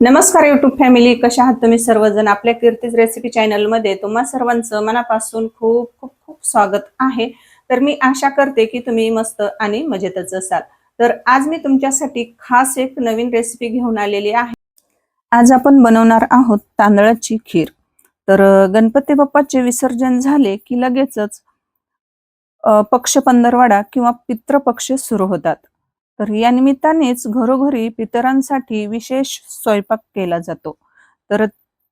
नमस्कार YouTube family कशा आहात तुम्ही सर्वजण? आपल्या कीर्तीज रेसिपी चॅनलमध्ये तुम्हा सर्वांचं मनापासून खूप खूप खूप स्वागत आहे. तर मी आशा करते की तुम्ही मस्त आणि मजेतच असाल. तर आज मी तुमच्यासाठी खास एक नवीन रेसिपी घेऊन आलेली आहे. आज आपण बनवणार आहोत तांदळाची खीर. तर गणपती बाप्पाचे विसर्जन झाले की लगेचच पक्ष पंधरवाडा किंवा पितृपक्ष सुरू होतात. तर या निमित्तानेच घरोघरी पितरांसाठी विशेष स्वयंपाक केला जातो. तर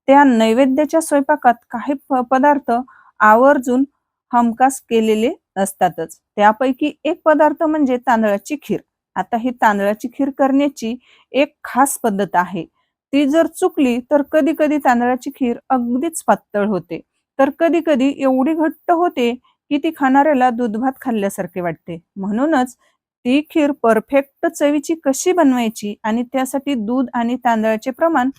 त्या नैवेद्याच्या स्वयंपाकात काही पदार्थ आवर्जून हमखास केलेले असतातच त्यापैकी एक पदार्थ म्हणजे तांदळाची खीर. आता ही तांदळाची खीर करण्याची एक खास पद्धत आहे. ती जर चुकली तर कधी कधी तांदळाची खीर अगदीच पातळ होते. तर कधी कधी एवढी घट्ट होते की ती खाणाऱ्याला दूध भात खाल्ल्यासारखे वाटते. म्हणूनच ती खीर परफेक्ट चवीची कशी बनवायची आणि त्यासाठी दूध आणि तांदळाचे प्रमाण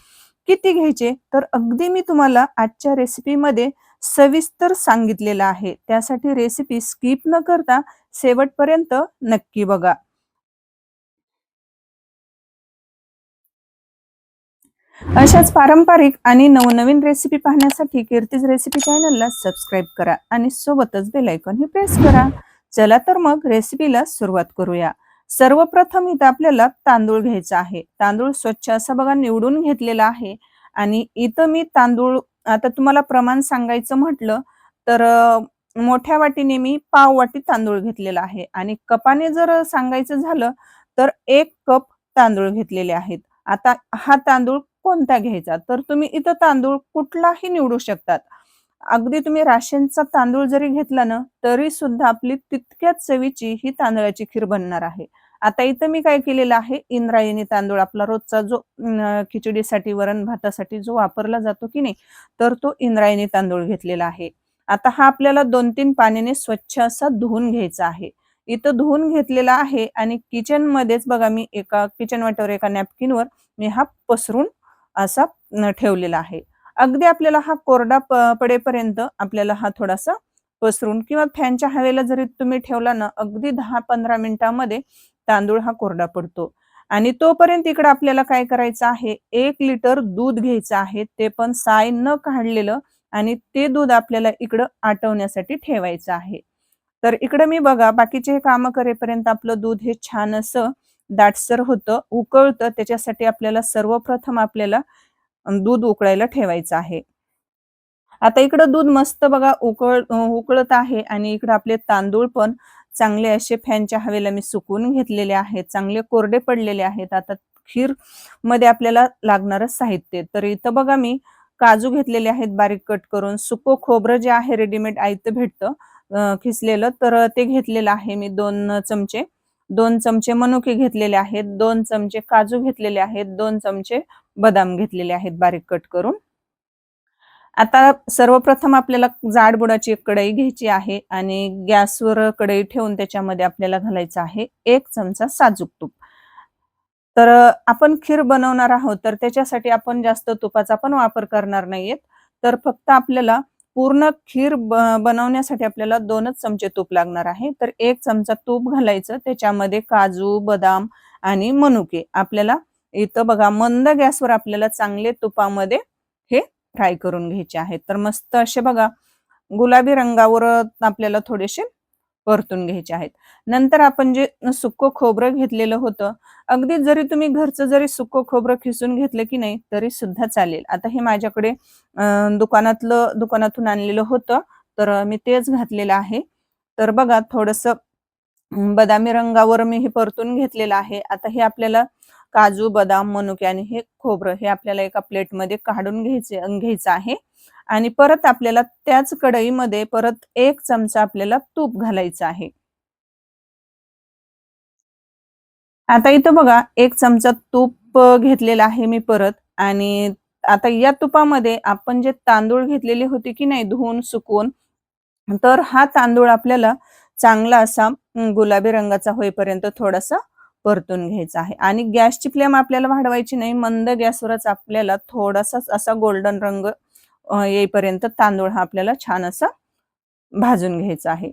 किती घ्यायचे तर अगदी मी तुम्हाला आजच्या रेसिपीमध्ये सविस्तर सांगितलेलं आहे. त्यासाठी रेसिपी स्किप न करता शेवटपर्यंत नक्की बघा. अशाच पारंपरिक आणि नवनवीन रेसिपी पाहण्यासाठी कीर्तीज रेसिपी चॅनलला सबस्क्राईब करा आणि सोबतच बेलायकॉन हे प्रेस करा. चला तर मग रेसिपीला सुरुवात करूया. सर्वप्रथम इथं आपल्याला तांदूळ घ्यायचा आहे. तांदूळ स्वच्छ असा बघा निवडून घेतलेला आहे. आणि इथं मी तांदूळ आता तुम्हाला प्रमाण सांगायचं म्हटलं तर मोठ्या वाटीने मी पाव वाटी तांदूळ घेतलेला आहे. आणि कपाने जर सांगायचं झालं तर एक कप तांदूळ घेतलेले आहेत. आता हा तांदूळ कोणता घ्यायचा? तर तुम्ही इथं तांदूळ कुठलाही निवडू शकतात. अगदी तुम्ही राशनचा तांदूळ जरी घेतला ना तरी सुद्धा आपली तितक्याच चवीची ही तांदळाची खीर बनणार आहे. आता इथं मी काय केलेलं आहे इंद्रायणी तांदूळ आपला रोजचा जो खिचडीसाठी वरण भातासाठी जो वापरला जातो की नाही तर तो इंद्रायणी तांदूळ घेतलेला आहे. आता हा आपल्याला दोन तीन पाण्याने स्वच्छ असा धुवून घ्यायचा आहे. इथं धुवून घेतलेला आहे आणि किचन मध्येच बघा मी एका किचन वाट्यावर एका नॅपकिनवर मी हा पसरून असा ठेवलेला आहे. अगदी आपल्याला हा कोरडा प- पडेपर्यंत आपल्याला हा थोडासा पसरून किंवा फॅनच्या हवेला जरी तुम्ही ठेवला ना अगदी दहा पंधरा मिनिटांमध्ये तांदूळ हा कोरडा पडतो. आणि तोपर्यंत इकडे आपल्याला काय करायचं आहे एक लिटर दूध घ्यायचं आहे ते पण साय न काढलेलं आणि ते दूध आपल्याला इकडं आटवण्यासाठी ठेवायचं आहे. तर इकडे मी बघा बाकीचे हे कामं करेपर्यंत आपलं दूध हे छान असं दाटसर होतं उकळतं त्याच्यासाठी आपल्याला सर्वप्रथम आपल्याला दूध उकळायला ठेवायचं आहे. आता इकडं दूध मस्त बघा उकळ उकळत आहे आणि इकडं आपले तांदूळ पण चांगले असे फॅनच्या हवेला मी सुकवून घेतलेले आहेत. चांगले कोरडे पडलेले आहेत. आता खीरमध्ये आपल्याला लागणारं साहित्य तर इथं बघा मी काजू घेतलेले आहेत बारीक कट करून. सुको खोबरं जे आहे रेडीमेड आयतं भेटतं खिसलेलं. तर ते घेतलेलं आहे मी दोन चमचे. दोन चमचे मनुके घेतलेले आहेत दोन चमचे काजू घेतलेले आहेत दोन चमचे बदाम घेतलेले आहेत बारीक कट करून. आता सर्वप्रथम आपल्याला जाड बुडाची एक कढई घ्यायची आहे आणि गॅसवर कढई ठेवून त्याच्यामध्ये आपल्याला घालायचं आहे एक चमचा साजूक तूप. तर आपण खीर बनवणार आहोत तर त्याच्यासाठी आपण जास्त तुपाचा पण वापर करणार नाहीयेत. तर फक्त आपल्याला पूर्ण खीर बनवण्यासाठी आपल्याला दोनच चमचे तूप लागणार आहे. तर एक चमचा तूप घालायचं त्याच्यामध्ये काजू बदाम आणि मनुके. आपल्याला इथं बघा मंद गॅसवर आपल्याला चांगले तुपामध्ये हे फ्राय करून घ्यायचे आहेत. तर मस्त असे बघा गुलाबी रंगावर आपल्याला थोडेसे परतून घ्यायचे आहेत. नंतर आपण जे सुक्क खोबरं घेतलेलं होतं अगदी जरी तुम्ही घरचं जरी सुक्क खोबरं खिसून घेतलं की नाही तरी सुद्धा चालेल. आता हे माझ्याकडे दुकानातलं दुकानातून आणलेलं होतं तर मी तेच घातलेलं आहे. तर बघा थोडस बदामी रंगावर मी हे परतून घेतलेलं आहे. आता हे आपल्याला काजू बदाम मनुके आणि हे खोबरं हे आपल्याला एका प्लेटमध्ये काढून घ्यायचे घ्यायचं आहे. आणि परत आपल्याला त्याच कढईमध्ये परत एक चमचा आपल्याला तूप घालायचं आहे. आता इथं बघा एक चमचा तूप घेतलेला आहे मी परत आणि आता या तुपामध्ये आपण जे तांदूळ घेतलेले होते की नाही धुवून सुकवून तर हा तांदूळ आपल्याला चांगला असा गुलाबी रंगाचा होईपर्यंत थोडासा परतून घ्यायचा आहे. आणि गॅसची फ्लेम आपल्याला वाढवायची नाही मंद गॅसवरच आपल्याला थोडासा असा गोल्डन रंग येईपर्यंत तांदूळ हा आपल्याला छान असा भाजून घ्यायचा आहे.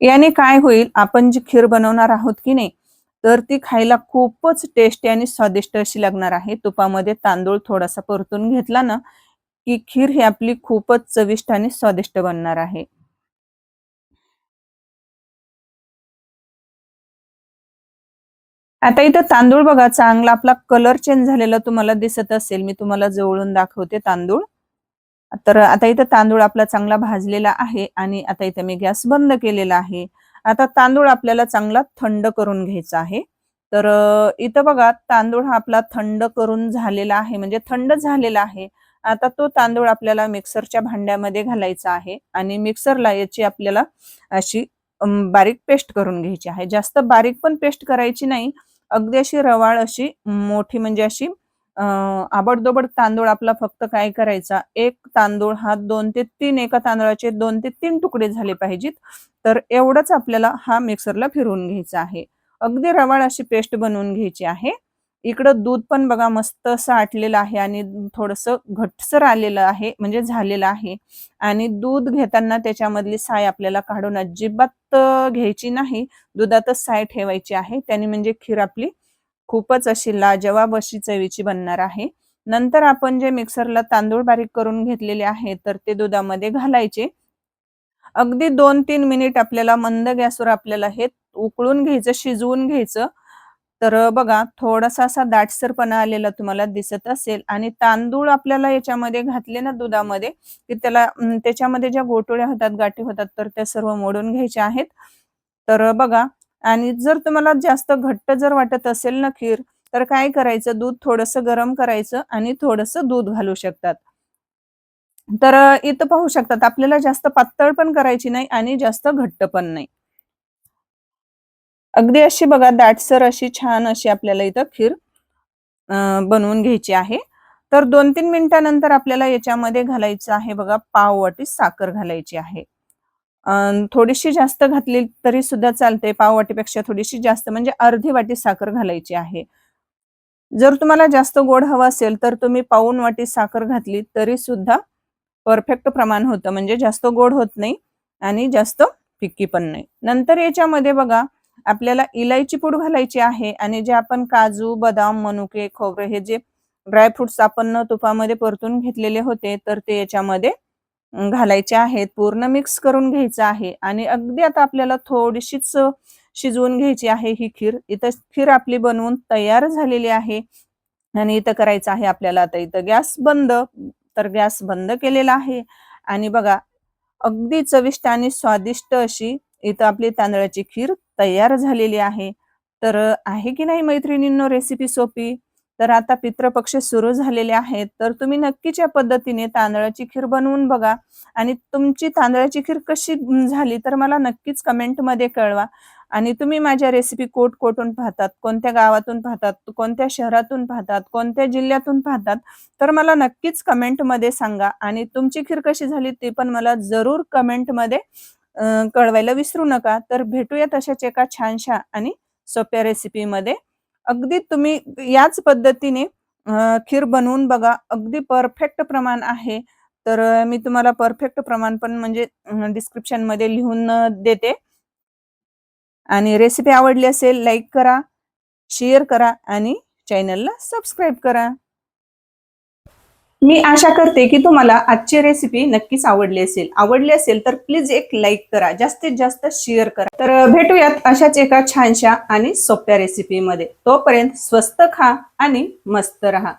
याने काय होईल आपण जी खीर बनवणार आहोत की नाही तर ती खायला खूपच टेस्टी आणि स्वादिष्ट अशी लागणार आहे. तुपामध्ये तांदूळ थोडासा परतून घेतला ना की खीर ही आपली खूपच चविष्ट आणि स्वादिष्ट बनणार आहे. आता इथं तांदूळ बघा चांगला आपला कलर चेंज झालेला तुम्हाला दिसत असेल. मी तुम्हाला जवळून दाखवते तांदूळ. तर आता इथं तांदूळ आपला चांगला भाजलेला आहे आणि आता इथं मी गॅस बंद केलेला आहे. आता तांदूळ आपल्याला चांगला थंड करून घ्यायचा आहे. तर इथं बघा तांदूळ हा आपला थंड करून झालेला आहे म्हणजे थंड झालेला आहे. आता तो तांदूळ आपल्याला मिक्सरच्या भांड्यामध्ये घालायचा आहे आणि मिक्सरला याची आपल्याला अशी बारीक पेस्ट करून घ्यायची आहे. जास्त बारीक पण पेस्ट करायची नाही अगदी अशी रवाळ अशी मोठी म्हणजे अशी आबडदोबड तांदूळ आपला फक्त काय करायचा? एक तांदूळ हा दोन ते तीन एका तांदळाचे दोन ते तीन तुकडे झाले पाहिजेत. तर एवढंच आपल्याला हा मिक्सरला फिरवून घ्यायचा आहे. अगदी रवाळ अशी पेस्ट बनवून घ्यायची आहे. इकडं दूध पण बघा मस्त असं आटलेलं आहे आणि थोडस घटसर आलेलं आहे म्हणजे झालेलं आहे. आणि दूध घेताना त्याच्यामधली साय आपल्याला काढून अजिबात घ्यायची नाही. दुधातच साय ठेवायची आहे. त्याने म्हणजे खीर आपली खूपच अशी लाजवाब अशी चवीची बनणार आहे. नंतर आपण जे मिक्सरला तांदूळ बारीक करून घेतलेले आहे तर ते दुधामध्ये घालायचे. अगदी दोन तीन मिनिट आपल्याला मंद गॅसवर आपल्याला हे उकळून घ्यायचं शिजवून घ्यायचं. तर बघा थोडासा असा दाटसरपणा आलेला तुम्हाला दिसत असेल आणि तांदूळ आपल्याला याच्यामध्ये घातले ना दुधामध्ये की त्याला त्याच्यामध्ये ज्या गोटोळ्या होतात गाठी होतात तर त्या सर्व मोडून घ्यायच्या आहेत. तर बघा आणि जर तुम्हाला जास्त घट्ट जर वाटत असेल ना खीर तर काय करायचं? दूध थोडस गरम करायचं आणि थोडस दूध घालू शकतात. तर इथं पाहू शकतात आपल्याला जास्त पातळ पण करायची नाही आणि जास्त घट्ट पण नाही. अगदी अशी बघा दाटसर अशी छान अशी आपल्याला इथं खीर बनवून घ्यायची आहे. तर दोन तीन मिनिटानंतर आपल्याला याच्यामध्ये घालायचं आहे बघा पाव वाटी साखर घालायची आहे. थोडीशी जास्त घातली तरी सुद्धा चालते पाव वाटीपेक्षा थोडीशी जास्त म्हणजे अर्धी वाटी साखर घालायची आहे. जर तुम्हाला जास्त गोड हवं असेल तर तुम्ही पाऊन वाटी साखर घातली तरी सुद्धा परफेक्ट प्रमाण होतं. म्हणजे जास्त गोड होत नाही आणि जास्त फिक्की पण नाही. नंतर याच्यामध्ये बघा आपल्याला इलायची पूड घालायची आहे आणि जे आपण काजू बदाम मनुके खोबरे हे जे ड्रायफ्रुट्स आपण तुपामध्ये परतून घेतलेले होते तर ते याच्यामध्ये घालायचे आहेत. पूर्ण मिक्स करून घ्यायचं आहे आणि अगदी आता आपल्याला थोडीशीच शिजवून घ्यायची आहे ही खीर. इथं खीर आपली बनवून तयार झालेली आहे आणि इथं करायचं आहे आपल्याला आता इथं गॅस बंद. तर गॅस बंद केलेला आहे आणि बघा अगदी चविष्ट आणि स्वादिष्ट अशी इथं आपली तांदळाची खीर तयार झालेली आहे. तर आहे की नाही मैत्रिणींनो रेसिपी सोपी? तर आता पितृपक्ष सुरू झालेले आहेत. तर तुम्ही नक्कीच या पद्धतीने तांदळाची खीर बनवून बघा. आणि तुमची तांदळाची खीर कशी झाली तर मला नक्कीच कमेंटमध्ये कळवा. आणि तुम्ही माझ्या रेसिपी कोट कोटून पाहतात कोणत्या गावातून पाहतात कोणत्या शहरातून पाहतात कोणत्या जिल्ह्यातून पाहतात तर मला नक्कीच कमेंटमध्ये सांगा. आणि तुमची खीर कशी झाली ते पण मला जरूर कमेंटमध्ये कळवायला विसरू नका. तर भेटूया तशाच एका छानशा आणि सोप्या रेसिपीमध्ये अगदी तुम्ही याच पद्धतीने खीर बनवून बघा. अगदी परफेक्ट प्रमाण आहे. तर मी तुम्हाला परफेक्ट प्रमाण पण म्हणजे डिस्क्रिप्शनमध्ये लिहून देते. आणि रेसिपी आवडली असेल लाईक करा शेअर करा आणि चॅनलला सबस्क्राईब करा. मी आशा करते की तुम्हाला आजची रेसिपी नक्कीच आवडली असेल. आवडली असेल तर प्लीज एक लाईक करा. जास्तीत जास्त शेअर करा. तर भेटूयात अशाच एका छानशा आणि सोप्या रेसिपीमध्ये तोपर्यंत स्वस्त खा आणि मस्त रहा.